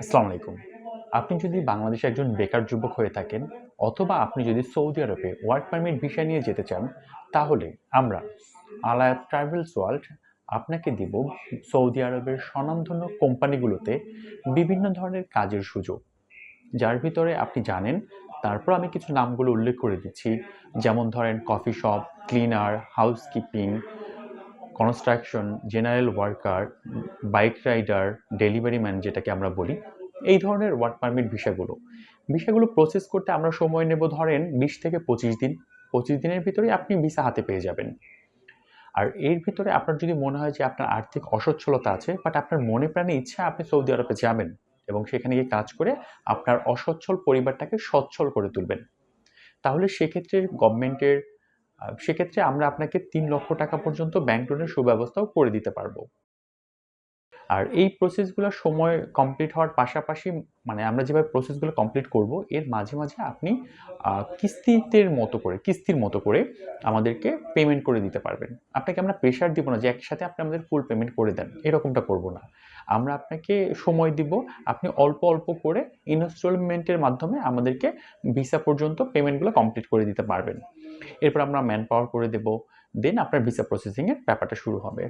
আসসালামু আলাইকুম। আপনি যদি বাংলাদেশে একজন বেকার যুবক হয়ে থাকেন অথবা আপনি যদি সৌদি আরবে ওয়ার্ক পারমিট ভিসা নিয়ে যেতে চান, তাহলে আমরা আলায়াত ট্রাভেলস ওয়ার্ল্ড আপনাকে দিব সৌদি আরবের স্বনামধন্য কোম্পানিগুলোতে বিভিন্ন ধরনের কাজের সুযোগ। যার ভিতরে আপনি জানেন, তারপর আমি কিছু নামগুলো উল্লেখ করে দিচ্ছি, যেমন ধরেন coffee shop, cleaner, housekeeping, construction, general worker bike rider, delivery man যেটাকে আমরা বলি, এই ধরনের ওয়ার্ক পারমিট ভিসাগুলো। ভিসাগুলো প্রসেস করতে আমরা সময় নেব ধরেন বিশ থেকে পঁচিশ দিন। পঁচিশ দিনের ভিতরে আপনি ভিসা হাতে পেয়ে যাবেন। আর এর ভিতরে আপনার যদি মনে হয় যে আপনার আর্থিক অসচ্ছলতা আছে বাট আপনার মনে প্রাণে ইচ্ছা আপনি সৌদি আরবে যাবেন এবং সেখানে গিয়ে কাজ করে আপনার অসচ্ছল পরিবারটাকে সচ্ছল করে তুলবেন। তাহলে সেক্ষেত্রে গভর্নমেন্টের সেক্ষেত্রে আমরা আপনাকে তিন লক্ষ টাকা পর্যন্ত ব্যাংক লোনের সুব্যবস্থাও করে দিতে পারব। আর এই প্রসেসগুলো সময় কমপ্লিট হওয়ার পাশাপাশি মানে আমরা যেভাবে প্রসেসগুলো কমপ্লিট করব, এর মাঝে মাঝে আপনি কিস্তিতের মতো করে, কিস্তির মতো করে আমাদেরকে পেমেন্ট করে দিতে পারবেন। আপনাকে আমরা প্রেশার দিব না যে একসাথে আপনি আমাদের ফুল পেমেন্ট করে দেন, এরকমটা করব না। আমরা আপনাকে সময় দিব, আপনি অল্প অল্প করে ইনস্টলমেন্টের মাধ্যমে আমাদেরকে ভিসা পর্যন্ত পেমেন্টগুলো কমপ্লিট করে দিতে পারবেন। এরপর আমরা ম্যান পাওয়ার করে দেব দেন আপনার ভিসা প্রসেসিংয়ের ব্যাপারটা শুরু হবে।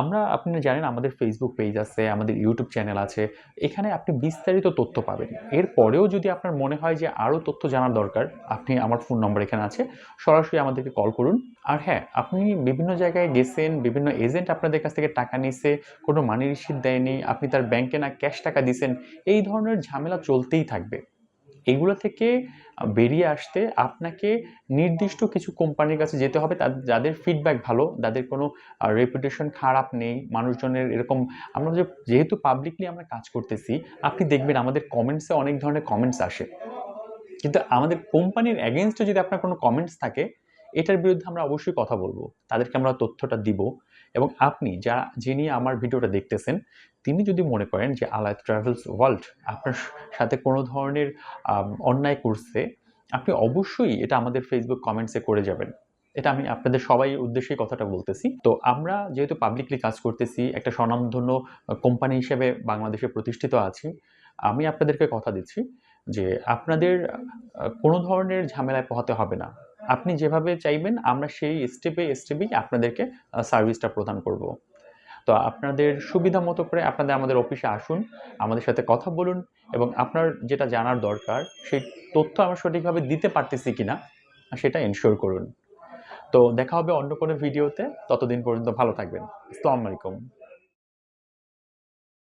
আমরা, আপনি জানেন আমাদের ফেসবুক পেজ আছে, আমাদের ইউটিউব চ্যানেল আছে, এখানে আপনি বিস্তারিত তথ্য পাবেন। এরপরেও যদি আপনার মনে হয় যে আরও তথ্য জানার দরকার, আপনি আমার ফোন নম্বর এখানে আছে, সরাসরি আমাদেরকে কল করুন। আর হ্যাঁ আপনি বিভিন্ন জায়গায় গেছেন, বিভিন্ন এজেন্ট আপনাদের কাছ থেকে টাকা নিছে, কোনো মানি রিসিট দেয়নি, আপনি তার ব্যাংকে না ক্যাশ টাকা দিছেন, এই ধরনের ঝামেলা চলতেই থাকবে। এগুলো থেকে বেরিয়ে আসতে আপনাকে নির্দিষ্ট কিছু কোম্পানির কাছে যেতে হবে। যাদের ফিডব্যাক ভালো যাদের কোনো রেপুটেশন খারাপ নেই, মানুষজনের এরকম, আমরা যেহেতু পাবলিকলি আমরা কাজ করতেছি, আপনি দেখবেন আমাদের কমেন্টসে অনেক ধরনের কমেন্টস আসে। কিন্তু আমাদের কোম্পানির অ্যাগেনস্টে যদি আপনার কোনো কমেন্টস থাকে এটার বিরুদ্ধে আমরা অবশ্যই কথা বলব। তাদেরকে আমরা তথ্যটা দিব এবং আপনি যা, যিনি আমার ভিডিওটা দেখতেছেন, তিনি যদি মনে করেন যে আলায় ট্রাভেলস ওয়ার্ল্ড আপনার সাথে কোনো ধরনের অন্যায় করছে, আপনি অবশ্যই এটা আমাদের ফেসবুক কমেন্টসে করে যাবেন। এটা আমি আপনাদের সবাই উদ্দেশ্যেই কথাটা বলতেছি। তো আমরা যেহেতু পাবলিকলি কাজ করতেছি, একটা স্বনামধন্য কোম্পানি হিসেবে বাংলাদেশে প্রতিষ্ঠিত আছি, আমি আপনাদেরকে কথা দিচ্ছি যে আপনাদের কোনো ধরনের ঝামেলায় পোহাতে হবে না। আপনি যেভাবে চাইবেন, আমরা সেই স্টেপে স্টেপেই আপনাদেরকে সার্ভিসটা প্রদান করব। তো আপনাদের সুবিধা মতো করে আপনাদের, আমাদের অফিসে আসুন, আমাদের সাথে কথা বলুন এবং আপনার যেটা জানার দরকার, সেই তথ্য আমরা সঠিকভাবে দিতে পারতেছি কিনা, সেটা এনশিওর করুন। তো দেখা হবে অন্য কোনো ভিডিওতে ততদিন পর্যন্ত ভালো থাকবেন। আসসালামু আলাইকুম।